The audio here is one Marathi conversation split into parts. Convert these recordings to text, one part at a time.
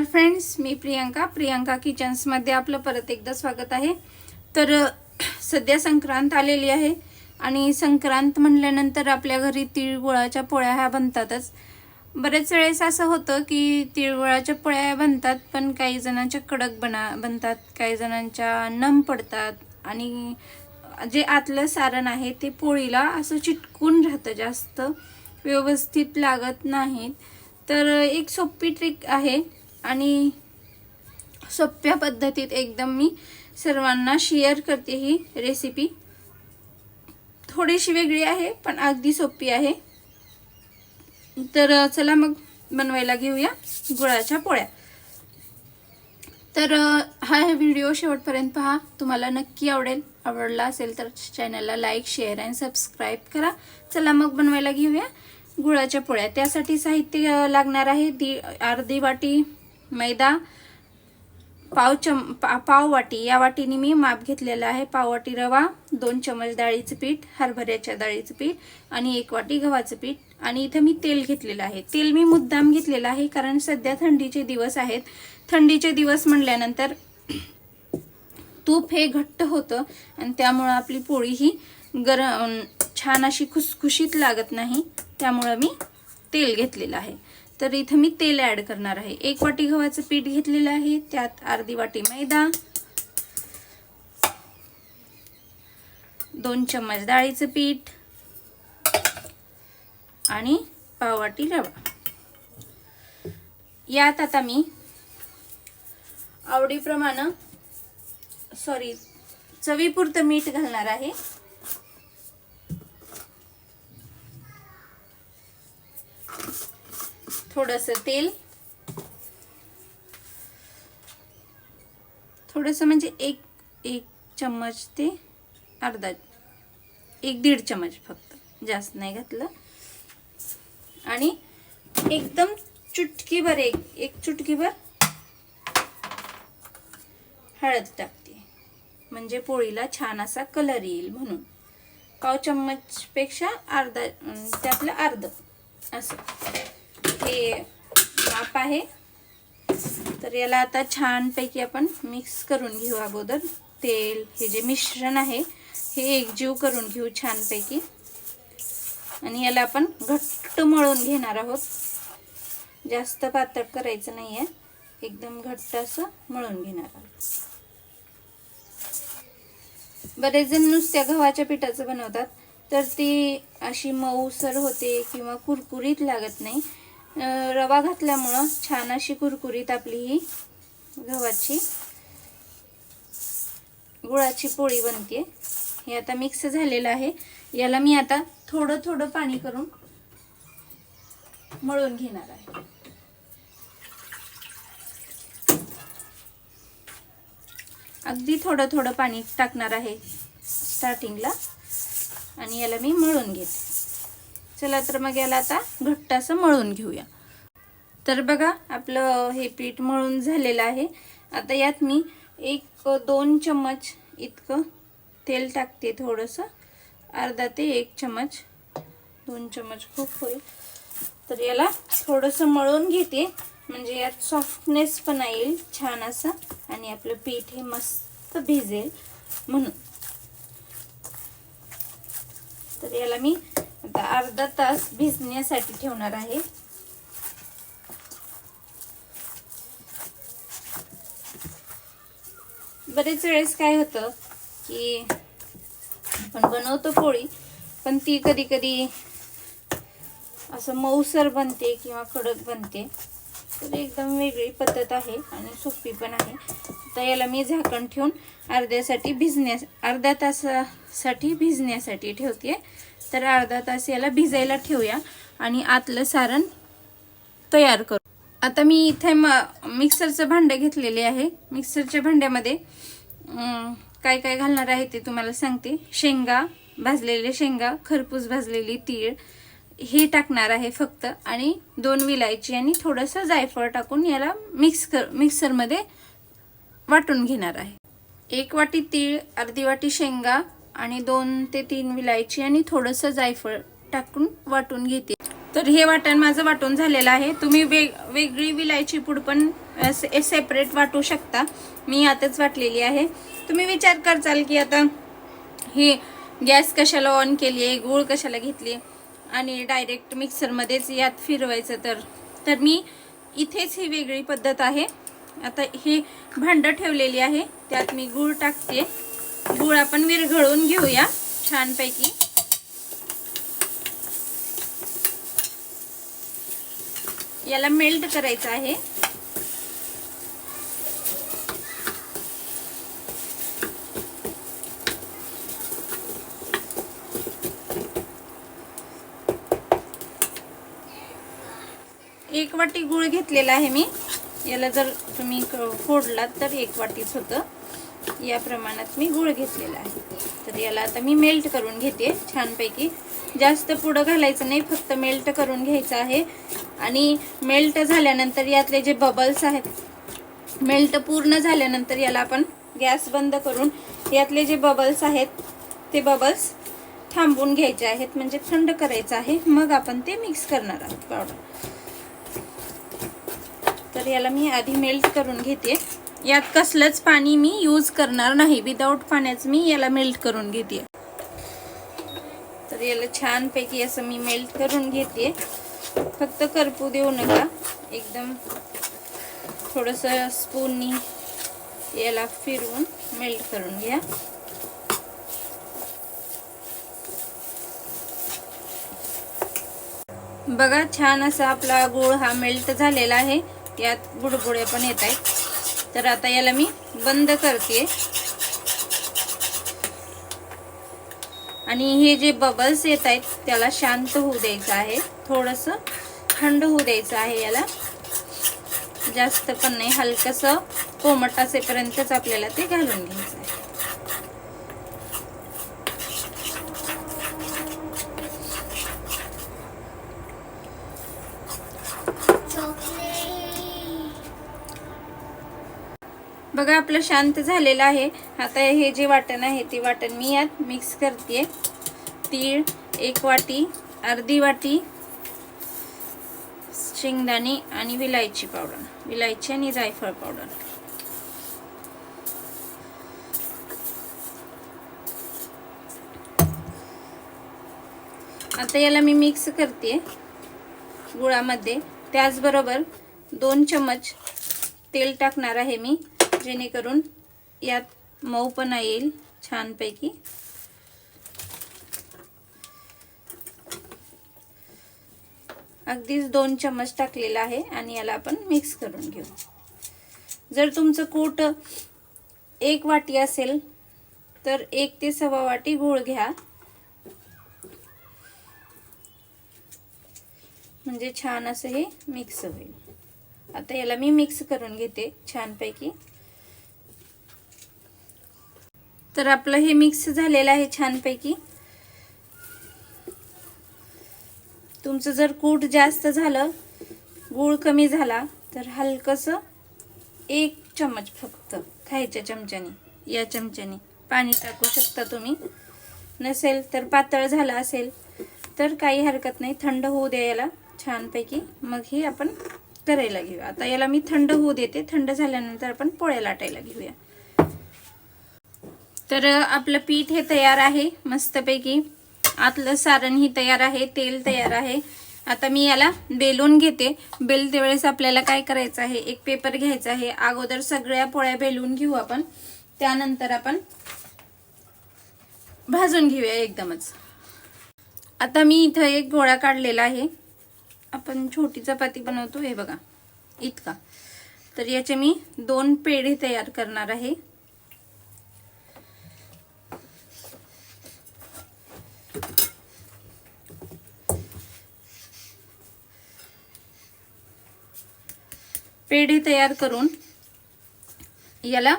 नमस्कार फ्रेंड्स मी प्रियंका. प्रियंका किचन्समध्ये आपलं परत एकदा स्वागत आहे. तर सध्या संक्रांत आलेली आहे आणि संक्रांत म्हणल्यानंतर आपल्या घरी तिळगुळाच्या पोळ्या ह्या बनतातच. बरेच वेळेस असं होतं की तिळगुळाच्या पोळ्या ह्या बनतात पण काही जणांच्या कडक बना बनतात काही जणांच्या नम पडतात आणि जे आतलं सारण आहे ते पोळीला असं चिटकून राहतं जास्त व्यवस्थित लागत नाहीत. तर एक सोपी ट्रिक आहे. आणि सोप्या पद्धतीत एकदम मी सर्वांना शेअर करते ही रेसिपी थोडीशी वेगळी आहे पण अगदी सोपी आहे. तर चला मग बनवायला घेऊया गुळाच्या पोळ्या. तर हा व्हिडिओ शेवटपर्यंत पहा. तुम्हाला नक्की आवडेल. आवडला असेल तर चॅनलला लाईक शेअर आणि सबस्क्राईब करा. चला मग बनवायला घेऊया गुळाच्या पोळ्या. त्यासाठी साहित्य लागणार आहे दी अर्धी वाटी मैदा पाव चम पा पाव वाटी. या वाटीने मी माप घेतलेलं आहे. पाव वाटी रवा दोन चमच डाळीचं पीठ हरभऱ्याच्या डाळीचं पीठ आणि एक वाटी गव्हाचं पीठ. आणि इथं मी तेल घेतलेलं आहे. तेल मी मुद्दाम घेतलेलं आहे कारण सध्या थंडीचे दिवस आहेत. थंडीचे दिवस म्हणल्यानंतर तूप हे घट्ट होतं आणि त्यामुळं आपली पोळी ही गरम छान अशी खुसखुशीत लागत नाही. त्यामुळं मी तेल घेतलेलं आहे. तर इथं मी तेल ॲड करणार आहे. एक वाटी गव्हाचं पीठ घेतलेलं आहे. त्यात अर्धी वाटी मैदा. दोन चम्मच डाळीचं पीठ. आणि पाववाटी रवा. यात आता मी आवडीप्रमाणे सॉरी चवीपुरतं मीठ घालणार आहे. थोडस तेल. थोडस म्हणजे एक एक चम्मच ते अर्धा एक दीड चम्मच फक्त. जास्त नाही घातलं. आणि एकदम चुटकीभर एक एक चुटकीभर हळद टाकते. म्हणजे पोळीला छान असा कलर येईल म्हणून. पाव चम्मच पेक्षा अर्धा त्यातलं अर्ध असं. हे माप आहे. तर याला आता छानपैकी आपण मिक्स करून घेऊ अगोदर. तेल हे जे मिश्रण आहे हे एकजीव करून घेऊ छानपैकी. आणि याला आपण घट्ट मळून घेणार आहोत. जास्त पातळ करायचं नाही आहे एकदम घट्ट असं मळून घेणार आहोत. बरेच जण नुसत्या गव्हाच्या पिठाचं बनवतात. तर ती अशी मऊसर होते किंवा कुरकुरीत लागत नाही. रवा घातल्यामुळं छान अशी कुरकुरीत आपली ही गव्हाची गुळाची पोळी बनते. हे आता मिक्स झालेलं आहे. याला मी आता थोडं थोडं पाणी करून मळून घेणार आहे. अगदी थोडं थोडं पाणी टाकणार आहे स्टार्टिंगला आणि याला मी मळून घेते. चला तर मग याला आता घट्ट असं मळून घेऊया. तर बघा आपलं हे पीठ मळून झालेलं आहे. आता यात मी एक दोन चम्मच इतकं तेल टाकते थोडंसं. अर्धा ते एक चम्मच. दोन चम्मच खूप होईल. तर याला थोडंसं मळून घेते. म्हणजे यात सॉफ्टनेस पण येईल छान असा. आणि आपलं पीठ हे मस्त भिजेल म्हणून. तर याला मी आता अर्धा तास भिजण्यासाठी ठेवणार आहे. बरेच वेळेस काय होतं की आपण बनवतो पोळी पण ती कधी कधी असं मऊसर बनते किंवा कडक बनते. तर एकदम वेगळी पद्धत आहे आणि सोपी पण आहे. आता याला मी झाकण ठेवून अर्ध्यासाठी भिजण्यास अर्ध्या तासासाठी भिजण्यासाठी ठेवते तर अर्धा तास याला भिजायला ठेवूया आणि आतलं सारण तयार करू. आता मी इथे म मिक्सरचं भांडं घेतलेले आहे. मिक्सरच्या भांड्यामध्ये काय काय घालणार आहे ते तुम्हाला सांगते. शेंगा भाजलेले शेंगा खरपूस भाजलेली तीळ हे टाकणार आहे फक्त. आणि दोन विलायची आणि थोडंसं जायफळ टाकून याला मिक्स कर मिक्सरमध्ये वाटून घेणार आहे. एक वाटी तीळ अर्धी वाटी शेंगा आणि दोन ते तीन विलायची आणि थोडंसं जायफळ टाकून वाटून घेते. तर हे वाटण माझं वाटून झालेलं आहे. तुम्ही वेग वेगळी विलायची पूड पण सेपरेट वाटू शकता. मी आताच वाटलेली आहे. तुम्ही विचार करचाल की आता ही गॅस कशाला ऑन केली आहे गूळ कशाला घेतली आणि डायरेक्ट मिक्सरमध्येच यात फिरवायचं तर. तर मी इथेच ही वेगळी पद्धत आहे. आता ही भांडं ठेवलेली आहे. त्यात मी गूळ टाकते. गूळ आपण विरघळून घेऊया छानपैकी. याला मेल्ट करायचं आहे. एक वाटी गुळ घेतलेला आहे मी. याला जर तुम्ही क- फोडलात तर एक वाटीच होतं. या प्रमाणात मी गुळ घेतलेला आहे. तर याला आता मी मेल्ट करून घेते छानपैकी. जास्त पुढं घालायचं नाही फक्त मेल्ट करून घ्यायचं आहे. आणि मेल्ट झाल्यानंतर यातले जे बबल्स आहेत मेल्ट पूर्ण झाल्यानंतर याला आपण गॅस बंद करून यातले जे बबल्स आहेत ते बबल्स थांबवून घ्यायचे आहेत. म्हणजे थंड करायचं आहे. मग आपण ते मिक्स करणार आहोत पावडर तर याला मी आधी मेल्ट करून घेते. यात कसलंच पाणी मी यूज करणार नाही. विदाऊट पाण्याचं मी याला मेल्ट करून घेते. तर याला छानपैकी असं मी मेल्ट करून घेते. फक्त करपू देऊ नका. एकदम थोडंसं स्पूननी याला फिरवून मेल्ट करून घ्या. बघा छान असा आपला गूळ हा मेल्ट झालेला आहे. यात बुडबुडे पण येत आहेत. तर आता याला मी बंद करते. आणि हे जे बबल्स येत आहेत त्याला शांत होऊ द्यायचं आहे. थोडस थंड होऊ द्यायचं आहे याला. जास्त पण नाही हलकस कोमट असेपर्यंतच आपल्याला ते घालून घ्यायचं आहे. बघा आपलं शांत झालेलं आहे. आता हे जे वाटण आहे ते वाटण मी यात मिक्स करते तीळ एक वाटी अर्धी वाटी शेंगदाणे आणि विलायची पावडर. विलायची आणि जायफळ पावडर. आता याला मी मिक्स करते गुळामध्ये. त्याचबरोबर दोन चमच तेल टाकणार आहे मी. जेणेकरून यात मऊपणा येईल छानपैकी. अगदीच दोन चम्मच टाकलेला आहे आणि याला आपण मिक्स करून घेऊ. जर तुमचं कूट एक वाटी असेल तर एक ते सव्वा वाटी गूळ घ्या. म्हणजे छान असं हे मिक्स होईल. आता याला मी मिक्स करून घेते छानपैकी. तर आपलं हे मिक्स झालेलं आहे छानपैकी. तुमचं जर कूट जास्त झालं गूळ कमी झाला तर हलकंसं एक चमच फक्त खायच्या चमच्याने या चमच्याने पाणी टाकू शकता तुम्ही. नसेल तर पातळ झालं असेल तर काही हरकत नाही थंड होऊ द्या याला छानपैकी. मग ही आपण करायला घेऊया आता याला मी थंड होऊ देते थंड झाल्यानंतर आपण पोळ्या लाटायला घेऊया. तर आपलं पीठ हे तयार आहे मस्तपैकी. आतलं सारण ही तयार आहे तेल तयार आहे. आता मी याला बेलून घेते. बेल त्यावेळेस आपल्याला काय करायचं आहे एक पेपर घ्यायचा आहे. अगोदर सगळ्या पोळ्या बेलून घेऊ आपण. त्यानंतर आपण भाजून घेऊया एकदमच. आता मी इथं एक गोळा काढलेला आहे. आपण छोटी चपाती बनवतो हे बघा. इतका. तर याचे मी दोन पेढे तयार करणार आहे. पेढे तयार करून याला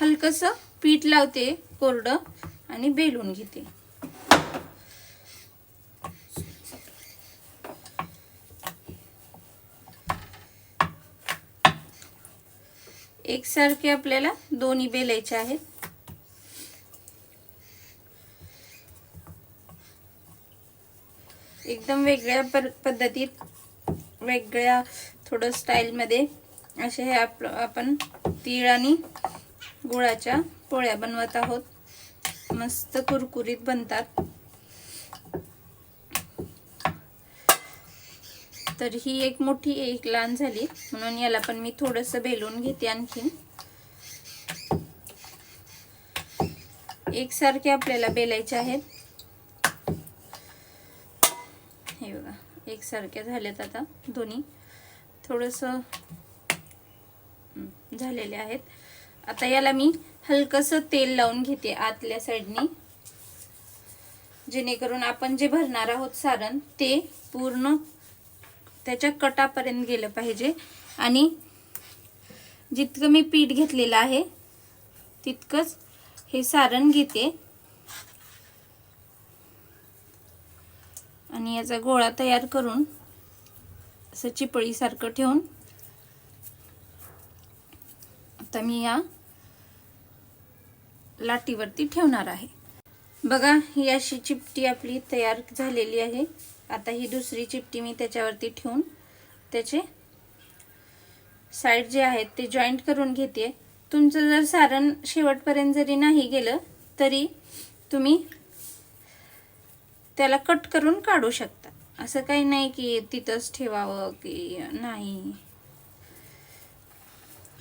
हलकंसं पीठ लावते कोरडं आणि बेलून घेते. एकसारखे आपल्याला दोन्ही बेलायचे आहेत. एकदम वेगळ्या पद्धतीत वेगळ्या थोडं स्टाईलमध्ये असे हे आप आपण तीळ आणि गुळाच्या पोळ्या बनवत आहोत. मस्त कुरकुरीत बनतात. तर ही एक मोठी एक लहान झाली. म्हणून याला पण मी थोडंसं बेलून घेते आणखीन. एकसारखे आपल्याला बेलायचे आहेत. हे बघा एकसारख्या झाल्यात आता दोन्ही. थोडंसं झालेले आहेत. आता याला मी हलकंसं तेल लावून घेते आतल्या साईडनी. जेणेकरून आपण जे भरणार आहोत सारण ते पूर्ण त्याच्या कटापर्यंत गेलं पाहिजे. आणि जितकं मी पीठ घेतलेलं आहे तितकंच हे सारण घेते. आणि याचा गोळा तयार करून असं चिपळीसारखं ठेवून आता मी या लाटीवरती ठेवणार आहे. बघा ही अशी चिपटी आपली तयार झालेली आहे. आता ही दुसरी चिपटी मी त्याच्यावरती ठेवून त्याचे साईड जे आहेत ते जॉईंट करून घेते. तुमचं जर सारण शेवटपर्यंत जरी नाही गेलं तरी तुम्ही त्याला कट करून काढू शकता. असं काही नाही की तिथंच ठेवावं की नाही.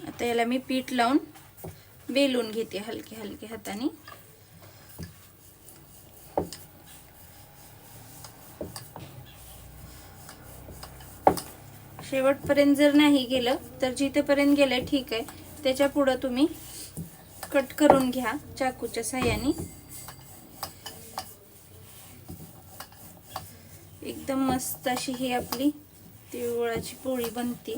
आता याला मी पीठ लावून बेलून घेते हलके हलके हाताने. शेवटपर्यंत जर नाही गेलं तर जिथेपर्यंत गेलं ठीक आहे. त्याच्या पुढं तुम्ही कट करून घ्या चाकूच्या साह्याने. एकदम मस्त अशी ही आपली तिळगुळाची पोळी बनते.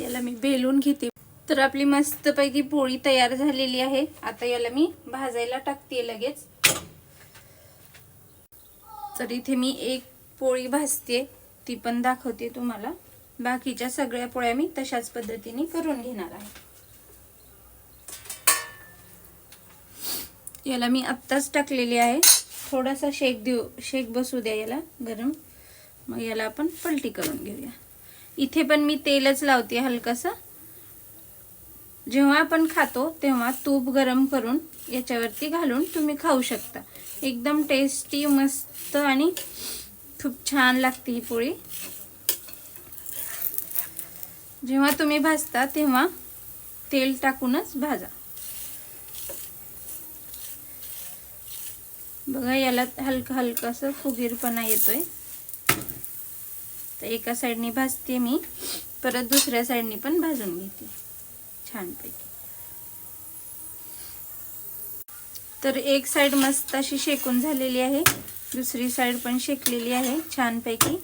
याला मी बेलून घेते. तर आपली मस्तपैकी पोळी तयार झालेली आहे. आता याला मी भाजायला टाकते लगेच. तर इथे मी एक पोळी भाजते. ती पण दाखवते तुम्हाला. बाकीच्या सगळ्या पोळ्या मी तशाच पद्धतीने करून घेणार आहे. याला मी आत्ताच टाकलेली आहे. थोडासा शेक देऊ शेक बसू द्या याला गरम. मग याला आपण पलटी करून घेऊया. इथे पण मी तेलच लावते हलकंसं. जेव्हा आपण खातो तेव्हा तूप गरम करून याच्यावरती घालून तुम्ही खाऊ शकता. एकदम टेस्टी मस्त आणि खूप छान लागते ही पोळी. जेव्हा तुम्ही भाजता तेव्हा तेल टाकूनच भाजा. बघा याला हलकं हलकंसं फुगीरपणा येतोय. तर एका साईडनी भाजते मी परत दुसऱ्या साईडनी पण भाजून घेते छानपैकी. तर एक साईड मस्त अशी शेकून झालेली आहे दुसरी साईड पण शेकलेली आहे छानपैकी.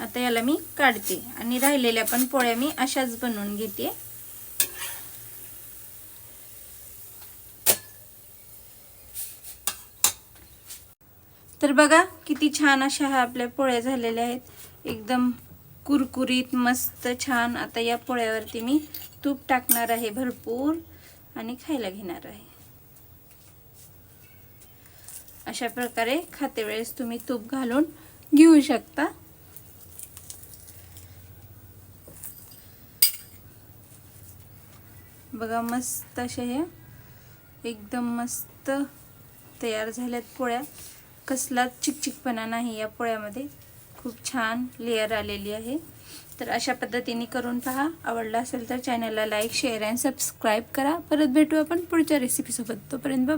आता याला मी काढते आणि राहिलेल्या पण पोळ्या मी अशाच बनवून घेते. तर बघा किती छान अशा ह्या आपल्या पोळ्या झालेल्या आहेत. एकदम कुरकुरीत मस्त छान. आता या पोळ्यावरती मी तूप टाकणार आहे भरपूर आणि खायला घेणार आहे. अशा प्रकारे खाते वेळेस तुम्ही तूप घालून घेऊ शकता. बघा मस्त अशा ह्या एकदम मस्त तयार झाल्यात पोळ्या. कसलाच चिकचिकपणा नाही या पोळ्यामध्ये. खूप छान लेअर आलेली आहे. तर अशा पद्धतीने करून पहा. आवडला असेल तर चॅनलला लाईक शेअर अँड सबस्क्राईब करा. परत भेटू आपण पुढच्या रेसिपीसोबत तोपर्यंत बाय